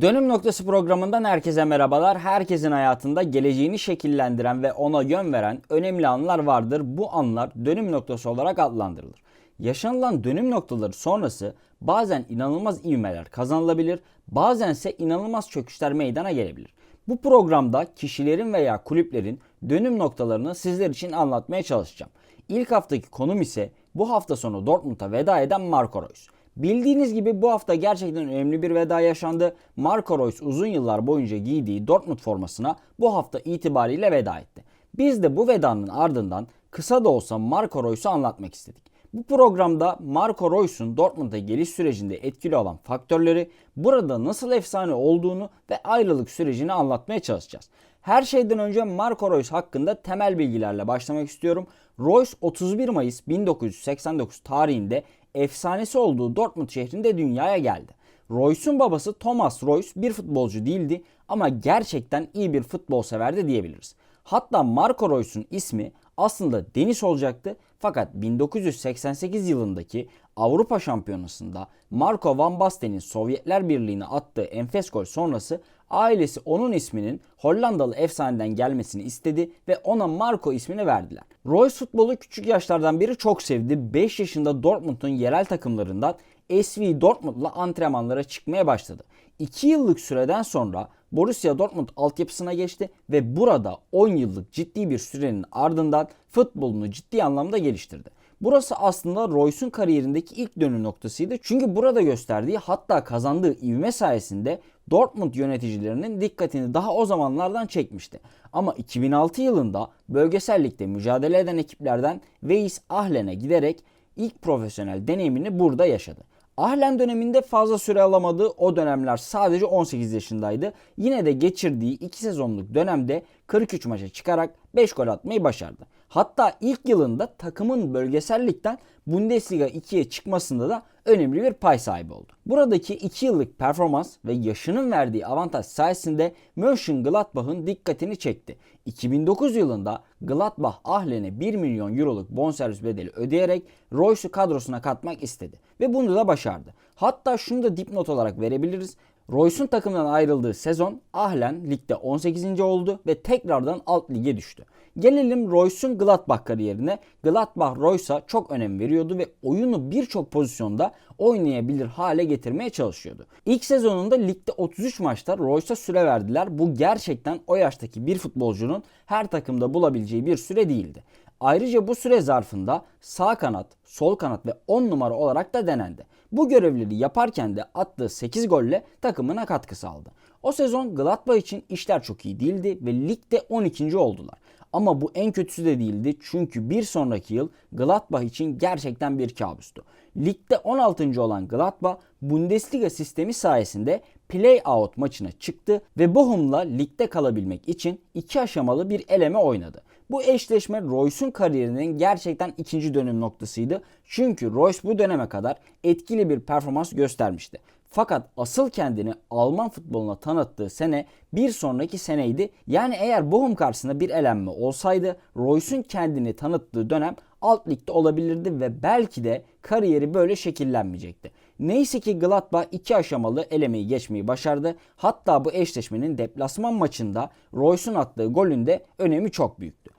Dönüm Noktası programından herkese merhabalar. Herkesin hayatında geleceğini şekillendiren ve ona yön veren önemli anlar vardır. Bu anlar dönüm noktası olarak adlandırılır. Yaşanılan dönüm noktaları sonrası bazen inanılmaz ivmeler kazanılabilir, bazense inanılmaz çöküşler meydana gelebilir. Bu programda kişilerin veya kulüplerin dönüm noktalarını sizler için anlatmaya çalışacağım. İlk haftaki konum ise bu hafta sonu Dortmund'a veda eden Marco Reus. Bildiğiniz gibi bu hafta gerçekten önemli bir veda yaşandı. Marco Reus uzun yıllar boyunca giydiği Dortmund formasına bu hafta itibariyle veda etti. Biz de bu vedanın ardından kısa da olsa Marco Reus'u anlatmak istedik. Bu programda Marco Reus'un Dortmund'a geliş sürecinde etkili olan faktörleri, burada nasıl efsane olduğunu ve ayrılık sürecini anlatmaya çalışacağız. Her şeyden önce Marco Reus hakkında temel bilgilerle başlamak istiyorum. Reus 31 Mayıs 1989 tarihinde efsanesi olduğu Dortmund şehrinde dünyaya geldi. Reus'un babası Thomas Reus bir futbolcu değildi ama gerçekten iyi bir futbol severdi diyebiliriz. Hatta Marco Reus'un ismi aslında Deniz olacaktı fakat 1988 yılındaki Avrupa Şampiyonası'nda Marco Van Basten'in Sovyetler Birliği'ne attığı enfes gol sonrası ailesi onun isminin Hollandalı efsaneden gelmesini istedi ve ona Marco ismini verdiler. Reus futbolu küçük yaşlardan beri çok sevdi. 5 yaşında Dortmund'un yerel takımlarından SV Dortmund'la antrenmanlara çıkmaya başladı. 2 yıllık süreden sonra Borussia Dortmund altyapısına geçti ve burada 10 yıllık ciddi bir sürenin ardından futbolunu ciddi anlamda geliştirdi. Burası aslında Royce'un kariyerindeki ilk dönüm noktasıydı. Çünkü burada gösterdiği hatta kazandığı ivme sayesinde Dortmund yöneticilerinin dikkatini daha o zamanlardan çekmişti. Ama 2006 yılında bölgesel ligde mücadele eden ekiplerden Weiss Ahlen'e giderek ilk profesyonel deneyimini burada yaşadı. Ahlen döneminde fazla süre alamadığı o dönemler sadece 18 yaşındaydı. Yine de geçirdiği 2 sezonluk dönemde 43 maça çıkarak 5 gol atmayı başardı. Hatta ilk yılında takımın bölgesel ligden Bundesliga 2'ye çıkmasında da önemli bir pay sahibi oldu. Buradaki 2 yıllık performans ve yaşının verdiği avantaj sayesinde Mönchengladbach'ın dikkatini çekti. 2009 yılında Gladbach Ahlen'e 1 milyon euroluk bonservis bedeli ödeyerek Royce'u kadrosuna katmak istedi ve bunu da başardı. Hatta şunu da dipnot olarak verebiliriz. Royce'un takımdan ayrıldığı sezon Ahlen ligde 18. oldu ve tekrardan alt lige düştü. Gelelim Royce'un Gladbach kariyerine. Gladbach Royce'a çok önem veriyordu ve oyunu birçok pozisyonda oynayabilir hale getirmeye çalışıyordu. İlk sezonunda ligde 33 maçta Royce'a süre verdiler. Bu gerçekten o yaştaki bir futbolcunun her takımda bulabileceği bir süre değildi. Ayrıca bu süre zarfında sağ kanat, sol kanat ve 10 numara olarak da denendi. Bu görevleri yaparken de attığı 8 golle takımına katkı sağladı. O sezon Gladbach için işler çok iyi değildi ve ligde 12. oldular. Ama bu en kötüsü de değildi çünkü bir sonraki yıl Gladbach için gerçekten bir kabustu. Ligde 16. olan Gladbach Bundesliga sistemi sayesinde play-out maçına çıktı ve Bochum'la ligde kalabilmek için iki aşamalı bir eleme oynadı. Bu eşleşme Royce'un kariyerinin gerçekten ikinci dönüm noktasıydı. Çünkü Royce bu döneme kadar etkili bir performans göstermişti. Fakat asıl kendini Alman futboluna tanıttığı sene bir sonraki seneydi. Yani eğer Bochum karşısında bir elenme olsaydı Royce'un kendini tanıttığı dönem alt ligde olabilirdi ve belki de kariyeri böyle şekillenmeyecekti. Neyse ki Gladbach iki aşamalı elemeyi geçmeyi başardı. Hatta bu eşleşmenin deplasman maçında Royce'un attığı golün de önemi çok büyüktü.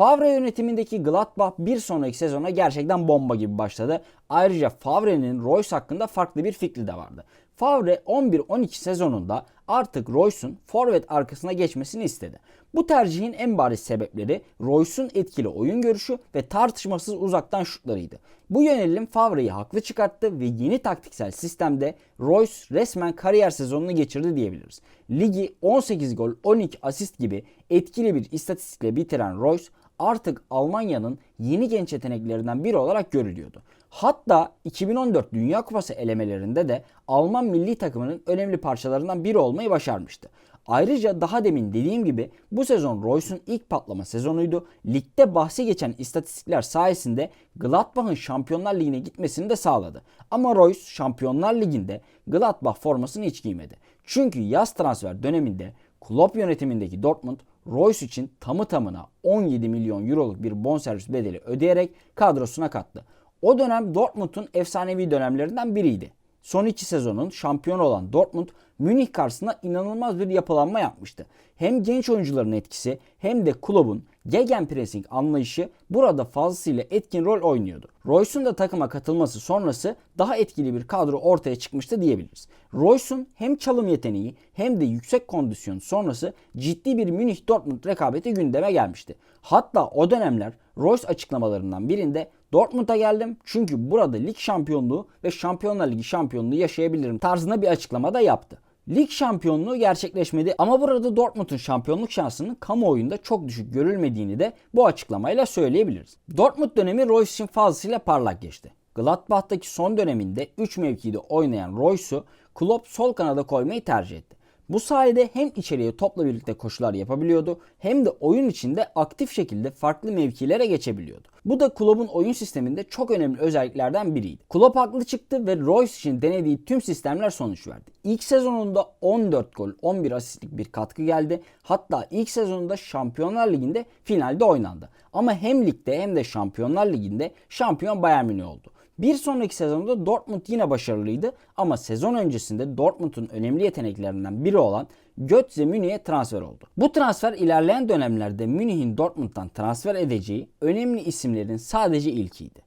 Favre yönetimindeki Gladbach bir sonraki sezona gerçekten bomba gibi başladı. Ayrıca Favre'nin Royce hakkında farklı bir fikri de vardı. Favre 11-12 sezonunda artık Royce'un forvet arkasına geçmesini istedi. Bu tercihin en bariz sebepleri Royce'un etkili oyun görüşü ve tartışmasız uzaktan şutlarıydı. Bu yönelim Favre'yi haklı çıkarttı ve yeni taktiksel sistemde Royce resmen kariyer sezonunu geçirdi diyebiliriz. Ligi 18 gol 12 asist gibi etkili bir istatistikle bitiren Royce artık Almanya'nın yeni genç yeteneklerinden biri olarak görülüyordu. Hatta 2014 Dünya Kupası elemelerinde de Alman milli takımının önemli parçalarından biri olmayı başarmıştı. Ayrıca daha demin dediğim gibi bu sezon Royce'un ilk patlama sezonuydu. Ligde bahsi geçen istatistikler sayesinde Gladbach'ın Şampiyonlar Ligi'ne gitmesini de sağladı. Ama Royce Şampiyonlar Ligi'nde Gladbach formasını hiç giymedi. Çünkü yaz transfer döneminde Klopp yönetimindeki Dortmund Royce için tamı tamına 17 milyon euroluk bir bonservis bedeli ödeyerek kadrosuna kattı. O dönem Dortmund'un efsanevi dönemlerinden biriydi. Son iki sezonun şampiyonu olan Dortmund Münih karşısında inanılmaz bir yapılanma yapmıştı. Hem genç oyuncuların etkisi hem de kulübün gegenpressing anlayışı burada fazlasıyla etkin rol oynuyordu. Royce'un da takıma katılması sonrası daha etkili bir kadro ortaya çıkmıştı diyebiliriz. Royce'un hem çalım yeteneği hem de yüksek kondisyon sonrası ciddi bir Münih Dortmund rekabeti gündeme gelmişti. Hatta o dönemler Royce açıklamalarından birinde Dortmund'a geldim çünkü burada lig şampiyonluğu ve Şampiyonlar Ligi şampiyonluğu yaşayabilirim tarzında bir açıklama da yaptı. Lig şampiyonluğu gerçekleşmedi ama burada Dortmund'un şampiyonluk şansının kamuoyunda çok düşük görülmediğini de bu açıklamayla söyleyebiliriz. Dortmund dönemi Royce için fazlasıyla parlak geçti. Gladbach'taki son döneminde 3 mevkide oynayan Royce'u Klopp sol kanada koymayı tercih etti. Bu sayede hem içeriye topla birlikte koşular yapabiliyordu hem de oyun içinde aktif şekilde farklı mevkilere geçebiliyordu. Bu da Klopp'un oyun sisteminde çok önemli özelliklerden biriydi. Klopp haklı çıktı ve Royce için denediği tüm sistemler sonuç verdi. İlk sezonunda 14 gol, 11 asistlik bir katkı geldi. Hatta ilk sezonunda Şampiyonlar Ligi'nde finalde oynandı. Ama hem ligde hem de Şampiyonlar Ligi'nde şampiyon Bayern Münih oldu. Bir sonraki sezonda Dortmund yine başarılıydı ama sezon öncesinde Dortmund'un önemli yeteneklerinden biri olan Götze Münih'e transfer oldu. Bu transfer ilerleyen dönemlerde Münih'in Dortmund'dan transfer edeceği önemli isimlerin sadece ilkiydi.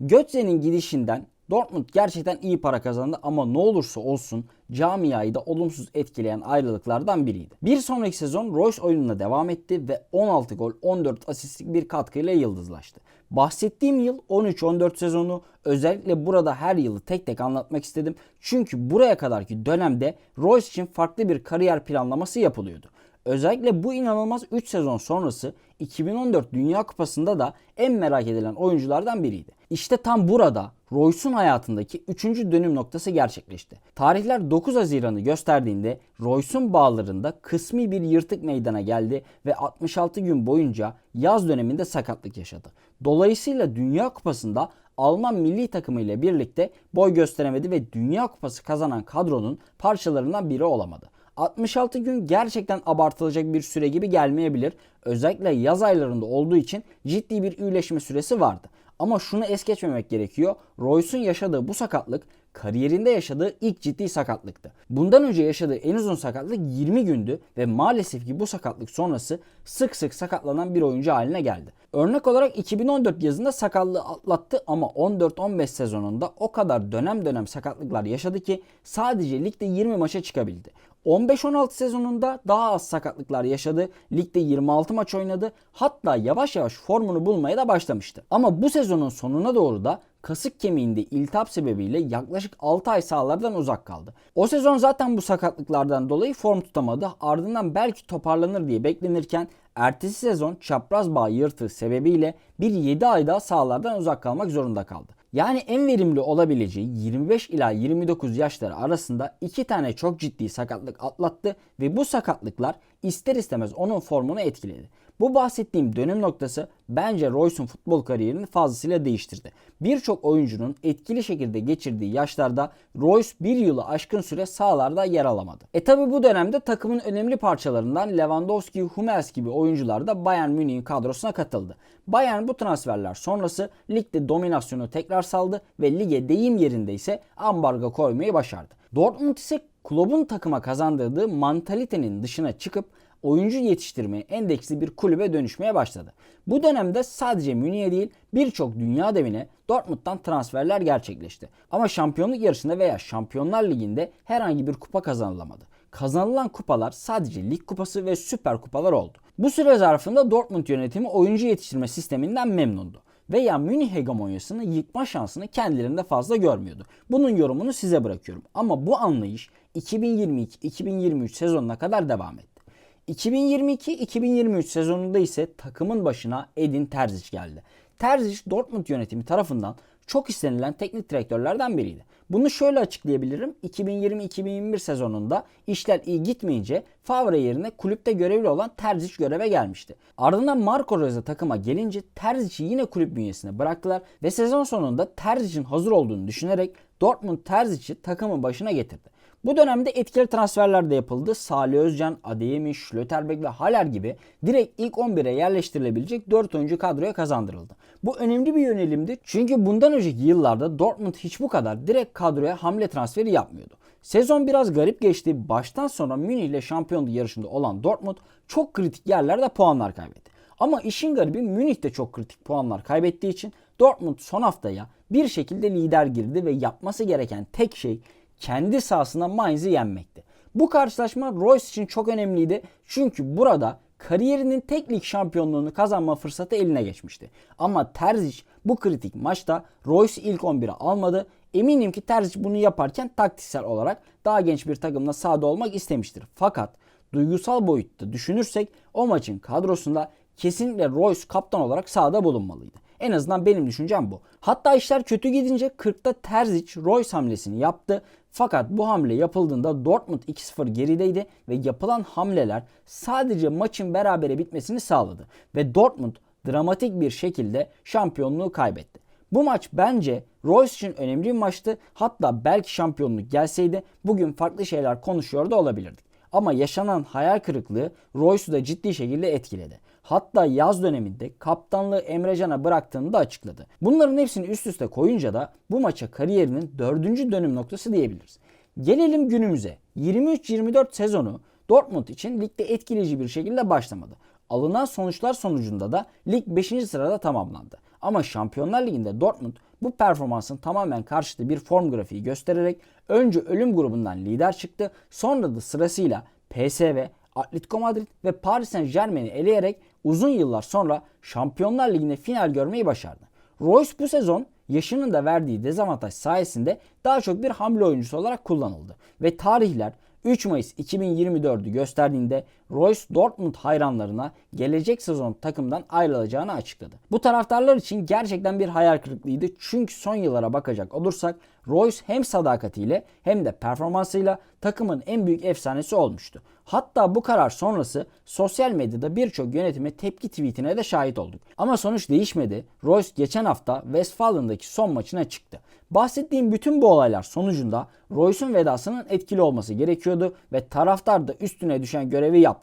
Götze'nin gidişinden Dortmund gerçekten iyi para kazandı ama ne olursa olsun camiayı da olumsuz etkileyen ayrılıklardan biriydi. Bir sonraki sezon Royce oyununa devam etti ve 16 gol 14 asistlik bir katkıyla yıldızlaştı. Bahsettiğim yıl 13-14 sezonu özellikle burada her yılı tek tek anlatmak istedim. Çünkü buraya kadarki dönemde Royce için farklı bir kariyer planlaması yapılıyordu. Özellikle bu inanılmaz 3 sezon sonrası 2014 Dünya Kupası'nda da en merak edilen oyunculardan biriydi. İşte tam burada Royce'un hayatındaki 3. dönüm noktası gerçekleşti. Tarihler 9 Haziran'ı gösterdiğinde Royce'un bağlarında kısmi bir yırtık meydana geldi ve 66 gün boyunca yaz döneminde sakatlık yaşadı. Dolayısıyla Dünya Kupası'nda Alman milli takımı ile birlikte boy gösteremedi ve Dünya Kupası kazanan kadronun parçalarından biri olamadı. 66 gün gerçekten abartılacak bir süre gibi gelmeyebilir. Özellikle yaz aylarında olduğu için ciddi bir iyileşme süresi vardı. Ama şunu es geçmemek gerekiyor. Royce'un yaşadığı bu sakatlık kariyerinde yaşadığı ilk ciddi sakatlıktı. Bundan önce yaşadığı en uzun sakatlık 20 gündü ve maalesef ki bu sakatlık sonrası sık sık sakatlanan bir oyuncu haline geldi. Örnek olarak 2014 yazında sakatlığı atlattı ama 14-15 sezonunda o kadar dönem dönem sakatlıklar yaşadı ki sadece ligde 20 maça çıkabildi. 15-16 sezonunda daha az sakatlıklar yaşadı. Ligde 26 maç oynadı. Hatta yavaş yavaş formunu bulmaya da başlamıştı. Ama bu sezonun sonuna doğru da kasık kemiğinde iltihap sebebiyle yaklaşık 6 ay sahalardan uzak kaldı. O sezon zaten bu sakatlıklardan dolayı form tutamadı. Ardından belki toparlanır diye beklenirken ertesi sezon çapraz bağ yırtığı sebebiyle bir 7 ay daha sahalardan uzak kalmak zorunda kaldı. Yani en verimli olabileceği 25 ila 29 yaşları arasında iki tane çok ciddi sakatlık atlattı ve bu sakatlıklar ister istemez onun formunu etkiledi. Bu bahsettiğim dönüm noktası bence Royce'un futbol kariyerini fazlasıyla değiştirdi. Birçok oyuncunun etkili şekilde geçirdiği yaşlarda Royce bir yılı aşkın süre sahalarda yer alamadı. E tabi bu dönemde takımın önemli parçalarından Lewandowski, Hummels gibi oyuncular da Bayern Münih'in kadrosuna katıldı. Bayern bu transferler sonrası ligde dominasyonu tekrar saldı ve lige deyim yerinde ise ambargo koymayı başardı. Dortmund ise kulübün takıma kazandırdığı mantalitenin dışına çıkıp oyuncu yetiştirmeye endeksli bir kulübe dönüşmeye başladı. Bu dönemde sadece Münih'e değil birçok dünya devine Dortmund'dan transferler gerçekleşti. Ama şampiyonluk yarışında veya Şampiyonlar Ligi'nde herhangi bir kupa kazanılamadı. Kazanılan kupalar sadece lig kupası ve süper kupalar oldu. Bu süre zarfında Dortmund yönetimi oyuncu yetiştirme sisteminden memnundu veya Münih hegemonyasını yıkma şansını kendilerinde fazla görmüyordu. Bunun yorumunu size bırakıyorum. Ama bu anlayış 2022-2023 sezonuna kadar devam etti. 2022-2023 sezonunda ise takımın başına Edin Terzic geldi. Terzic Dortmund yönetimi tarafından çok istenilen teknik direktörlerden biriydi. Bunu şöyle açıklayabilirim. 2020-2021 sezonunda işler iyi gitmeyince Favre yerine kulüpte görevli olan Terzic göreve gelmişti. Ardından Marco Rose takıma gelince Terzic'i yine kulüp bünyesine bıraktılar ve sezon sonunda Terzic'in hazır olduğunu düşünerek Dortmund Terzic'i takımın başına getirdi. Bu dönemde etkili transferler de yapıldı. Salih Özcan, Adeyemi, Schlotterbeck ve Haller gibi direkt ilk 11'e yerleştirilebilecek 4 oyuncu kadroya kazandırıldı. Bu önemli bir yönelimdi çünkü bundan önceki yıllarda Dortmund hiç bu kadar direkt kadroya hamle transferi yapmıyordu. Sezon biraz garip geçti. Baştan sonra Münih ile şampiyonluk yarışında olan Dortmund çok kritik yerlerde puanlar kaybetti. Ama işin garibi Münih de çok kritik puanlar kaybettiği için Dortmund son haftaya bir şekilde lider girdi ve yapması gereken tek şey kendi sahasında Mainz'i yenmekti. Bu karşılaşma Royce için çok önemliydi. Çünkü burada kariyerinin tek lig şampiyonluğunu kazanma fırsatı eline geçmişti. Ama Terzic bu kritik maçta Royce ilk 11'e almadı. Eminim ki Terzic bunu yaparken taktiksel olarak daha genç bir takımla sahada olmak istemiştir. Fakat duygusal boyutta düşünürsek o maçın kadrosunda kesinlikle Royce kaptan olarak sahada bulunmalıydı. En azından benim düşüncem bu. Hatta işler kötü gidince 40'ta Terzic Royce hamlesini yaptı. Fakat bu hamle yapıldığında Dortmund 2-0 gerideydi ve yapılan hamleler sadece maçın berabere bitmesini sağladı. Ve Dortmund dramatik bir şekilde şampiyonluğu kaybetti. Bu maç bence Royce için önemli bir maçtı. Hatta belki şampiyonluk gelseydi bugün farklı şeyler konuşuyor da olabilirdik. Ama yaşanan hayal kırıklığı Royce'u da ciddi şekilde etkiledi. Hatta yaz döneminde kaptanlığı Emrecan'a bıraktığını da açıkladı. Bunların hepsini üst üste koyunca da bu maça kariyerinin dördüncü dönüm noktası diyebiliriz. Gelelim günümüze. 23-24 sezonu Dortmund için ligde etkileyici bir şekilde başlamadı. Alınan sonuçlar sonucunda da lig 5. sırada tamamlandı. Ama Şampiyonlar Ligi'nde Dortmund bu performansın tamamen karşıtı bir form grafiği göstererek önce ölüm grubundan lider çıktı. Sonra da sırasıyla PSV, Atletico Madrid ve Paris Saint Germain'i eleyerek uzun yıllar sonra Şampiyonlar Ligi'nde final görmeyi başardı. Royce bu sezon yaşının da verdiği dezavantaj sayesinde daha çok bir hamle oyuncusu olarak kullanıldı. Ve tarihler 3 Mayıs 2024'ü gösterdiğinde Royce Dortmund hayranlarına gelecek sezon takımdan ayrılacağını açıkladı. Bu taraftarlar için gerçekten bir hayal kırıklığıydı. Çünkü son yıllara bakacak olursak Royce hem sadakatiyle hem de performansıyla takımın en büyük efsanesi olmuştu. Hatta bu karar sonrası sosyal medyada birçok yönetime tepki tweetine de şahit olduk. Ama sonuç değişmedi. Royce geçen hafta Westfalen'daki son maçına çıktı. Bahsettiğim bütün bu olaylar sonucunda Royce'un vedasının etkili olması gerekiyordu ve taraftar da üstüne düşen görevi yaptı.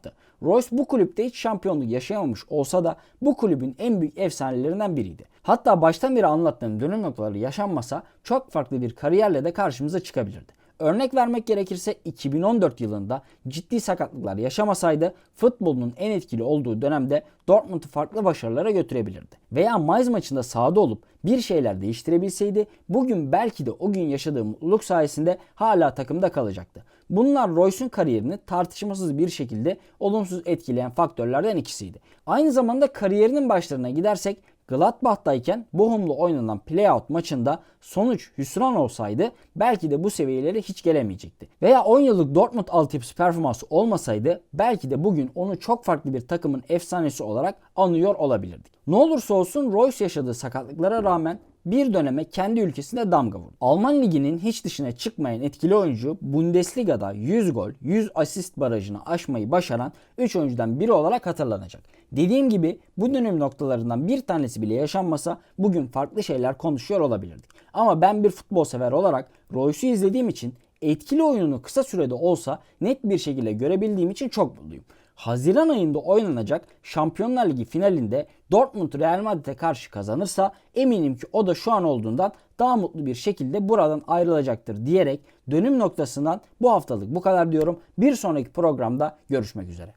Royce bu kulüpte hiç şampiyonluk yaşayamamış olsa da bu kulübün en büyük efsanelerinden biriydi. Hatta baştan beri anlattığım dönüm noktaları yaşanmasa çok farklı bir kariyerle de karşımıza çıkabilirdi. Örnek vermek gerekirse 2014 yılında ciddi sakatlıklar yaşamasaydı futbolun en etkili olduğu dönemde Dortmund'u farklı başarılara götürebilirdi. Veya Mainz maçında sahada olup bir şeyler değiştirebilseydi bugün belki de o gün yaşadığı mutluluk sayesinde hala takımda kalacaktı. Bunlar Royce'un kariyerini tartışmasız bir şekilde olumsuz etkileyen faktörlerden ikisiydi. Aynı zamanda kariyerinin başlarına gidersek Gladbach'tayken Bochum'la oynanan playout maçında sonuç hüsran olsaydı belki de bu seviyelere hiç gelemeyecekti. Veya 10 yıllık Dortmund altyapısı performansı olmasaydı belki de bugün onu çok farklı bir takımın efsanesi olarak anıyor olabilirdik. Ne olursa olsun Royce yaşadığı sakatlıklara rağmen bir döneme kendi ülkesinde damga vurdu. Alman liginin hiç dışına çıkmayan etkili oyuncu Bundesliga'da 100 gol, 100 asist barajını aşmayı başaran 3 oyuncudan biri olarak hatırlanacak. Dediğim gibi bu dönem noktalarından bir tanesi bile yaşanmasa bugün farklı şeyler konuşuyor olabilirdik. Ama ben bir futbol sever olarak Royce'u izlediğim için etkili oyununu kısa sürede olsa net bir şekilde görebildiğim için çok mutluyum. Haziran ayında oynanacak Şampiyonlar Ligi finalinde Dortmund Real Madrid'e karşı kazanırsa eminim ki o da şu an olduğundan daha mutlu bir şekilde buradan ayrılacaktır diyerek dönüm noktasından bu haftalık bu kadar diyorum. Bir sonraki programda görüşmek üzere.